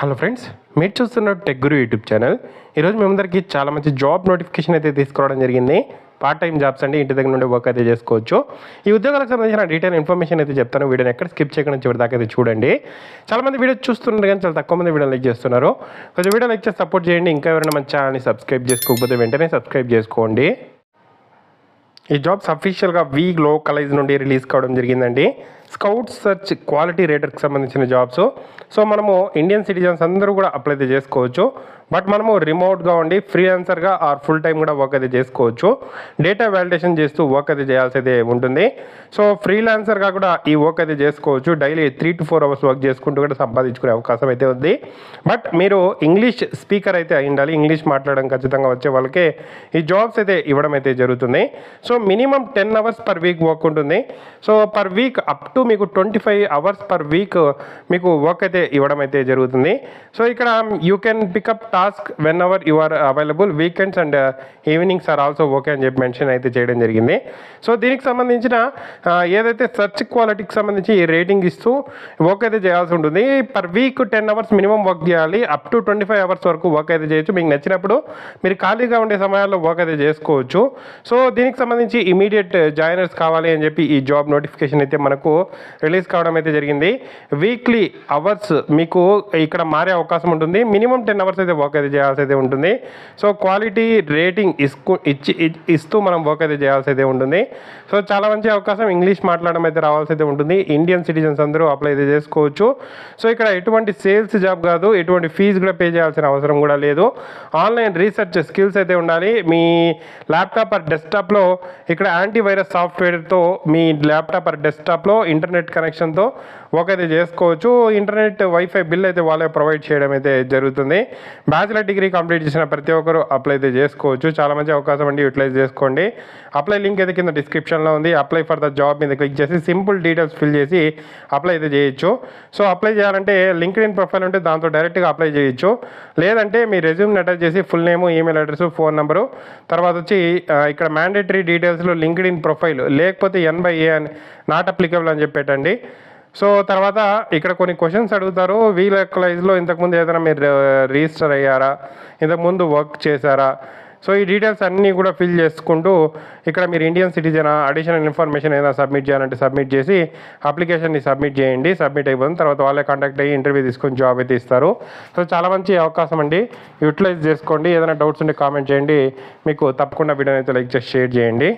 Hello friends మీరు చూస్తున్న tech గురు YouTube channel ఈరోజు మేమందరికీ అందరికీ చాలా మంచి జాబ్ నోటిఫికేషన్ అయితే తీసుకురావడం జరిగింది. పార్ట్ టైం జాబ్స్ అండి. ఇంటి దగ్గర నుండి వర్క్ అయితే చేసుకోవచ్చు. ఈ ఉద్యోగాలకు సంబంధించిన డీటెయిల్ ఇన్ఫర్మేషన్ అయితే చెప్తాను. వీడియోని ఎక్కడ స్కిప్ చేయకుండా చివరి దాకా అయితే చూడండి. చాలా మంది వీడియో చూస్తున్నారు కానీ చాలా తక్కువ మంది వీడియో లైక్ చేస్తున్నారు. కొంచెం వీడియో లైక్ చేసి సపోర్ట్ చేయండి. ఇంకా ఎవరైనా మన ఛానల్ని సబ్స్క్రైబ్ చేసుకోకపోతే వెంటనే సబ్స్క్రైబ్ చేసుకోండి. ఈ జాబ్స్ అఫీషియల్గా వీ లోకలైజ్ నుండి రిలీజ్ కావడం జరిగిందండి. స్కౌట్ సర్చ్ క్వాలిటీ రేటర్కి సంబంధించిన జాబ్స్. సో మనము ఇండియన్ సిటిజన్స్ అందరూ కూడా అప్లై అయితే చేసుకోవచ్చు. బట్ మనము రిమోట్గా ఉండి ఫ్రీలాన్సర్గా ఆర్ ఫుల్ టైం కూడా వర్క్ అయితే చేసుకోవచ్చు. డేటా వ్యాలిడేషన్ చేస్తూ వర్క్ అయితే చేయాల్సి అయితే ఉంటుంది. సో ఫ్రీలాన్సర్గా కూడా ఈ వర్క్ అయితే చేసుకోవచ్చు. Daily three to four hours work చేసుకుంటూ కూడా సంపాదించుకునే అవకాశం అయితే ఉంది. బట్ మీరు ఇంగ్లీష్ స్పీకర్ అయితే అయి ఉండాలి. ఇంగ్లీష్ మాట్లాడడం ఖచ్చితంగా వచ్చే వాళ్ళకే ఈ జాబ్స్ అయితే ఇవ్వడం అయితే జరుగుతుంది. So minimum ten hours per week work ఉంటుంది. So per week up to మీకు twenty five hours per week మీకు వర్క్ అయితే ఇవ్వడం అయితే జరుగుతుంది. సో ఇక్కడ you can pick up task when our you are available weekends and evenings or also okay అని చెప్పి మెన్షన్ అయితే చేయడం జరిగింది. సో దీనికి సంబంధించిన uh, ఏదైతే సెర్చ్ క్వాలిటీకి సంబంధించి రేటింగ్ ఇస్తూ వర్క్ అయితే చేయాల్సి ఉంటుంది. Per week ten hours minimum work చేయాలి. Up to twenty five hours వరకు వర్క్ అయితే చేయొచ్చు. మీకు నచ్చినప్పుడు మీరు ఖాళీగా ఉండే సమయాల్లో వర్క్ అయితే చేసుకోవచ్చు. సో దీనికి సంబంధించి ఇమీడియట్ జాయినర్స్ uh, కావాలి అని చెప్పి ఈ జాబ్ నోటిఫికేషన్ అయితే మనకు రిలీజ్ కావడం అయితే జరిగింది. వీక్లీ అవర్స్ మీకు ఇక్కడ మారే అవకాశం ఉంటుంది. మినిమం టెన్ అవర్స్ అయితే వర్క్ అయితే చేయాల్సి అయితే ఉంటుంది. సో క్వాలిటీ రేటింగ్ ఇస్కు ఇచ్చి ఇస్తూ మనం వర్క్ అయితే చేయాల్సి అయితే ఉంటుంది. సో చాలా మంచి అవకాశం. ఇంగ్లీష్ మాట్లాడడం అయితే రావాల్సి అయితే ఉంటుంది. ఇండియన్ సిటిజన్స్ అందరూ అప్లై అయితే చేసుకోవచ్చు. సో ఇక్కడ ఎటువంటి సేల్స్ జాబ్ కాదు. ఎటువంటి ఫీజు కూడా పే చేయాల్సిన అవసరం కూడా లేదు. ఆన్లైన్ రీసెర్చ్ స్కిల్స్ అయితే ఉండాలి. మీ ల్యాప్టాప్ ఆర్ డెస్క్టాప్లో ఇక్కడ యాంటీవైరస్ సాఫ్ట్వేర్తో మీ ల్యాప్టాప్ ఆర్ డెస్క్టాప్లో ఇంటర్నెట్ కనెక్షన్తో వర్క్ అయితే చేసుకోవచ్చు. ఇంటర్నెట్ వైఫై బిల్ అయితే వాళ్ళే ప్రొవైడ్ చేయడం అయితే జరుగుతుంది. బ్యాచిలర్ డిగ్రీ కంప్లీట్ చేసిన ప్రతి ఒక్కరు అప్లై అయితే చేసుకోవచ్చు. చాలా మంచి అవకాశం అండి యూటిలైజ్ చేసుకోండి. అప్లై లింక్ అయితే కింద డిస్క్రిప్షన్లో ఉంది. అప్లై ఫర్ ద జాబ్ మీద క్లిక్ చేసి సింపుల్ డీటెయిల్స్ ఫిల్ చేసి అప్లై అయితే చేయొచ్చు. సో అప్లై చేయాలంటే లింక్డ్ ఇన్ ప్రొఫైల్ ఉంటే దాంతో డైరెక్ట్గా అప్లై చేయొచ్చు. లేదంటే మీ రెజ్యూమ్ని అటాచ్ చేసి full name email address phone number తర్వాత వచ్చి ఇక్కడ మ్యాండేటరీ డీటెయిల్స్లో లింక్డ్ ఇన్ ప్రొఫైల్ లేకపోతే ఎన్ బై ఏ అని నాట్ అప్లికబుల్ అని చెప్పి పెట్టండి సో తర్వాత ఇక్కడ కొన్ని క్వశ్చన్స్ అడుగుతారు. వీల్ లెక్కలైజ్లో ఇంతకుముందు ఏదైనా మీరు రిజిస్టర్ అయ్యారా? ఇంతకుముందు వర్క్ చేశారా? సో ఈ డీటెయిల్స్ అన్నీ కూడా ఫిల్ చేసుకుంటూ ఇక్కడ మీరు ఇండియన్ సిటిజనా అడిషనల్ ఇన్ఫర్మేషన్ ఏదైనా సబ్మిట్ చేయాలంటే సబ్మిట్ చేసి అప్లికేషన్ని సబ్మిట్ చేయండి. సబ్మిట్ అయిపోతుంది తర్వాత వాళ్ళే కాంటాక్ట్ అయ్యి ఇంటర్వ్యూ తీసుకొని జాబ్ అయితే ఇస్తారు. సో చాలా మంచి అవకాశం అండి. యూటిలైజ్ చేసుకోండి. ఏదైనా డౌట్స్ ఉంటే కామెంట్ చేయండి. మీకు తప్పకుండా వీడియోని అయితే లైక్ చేసి షేర్ చేయండి.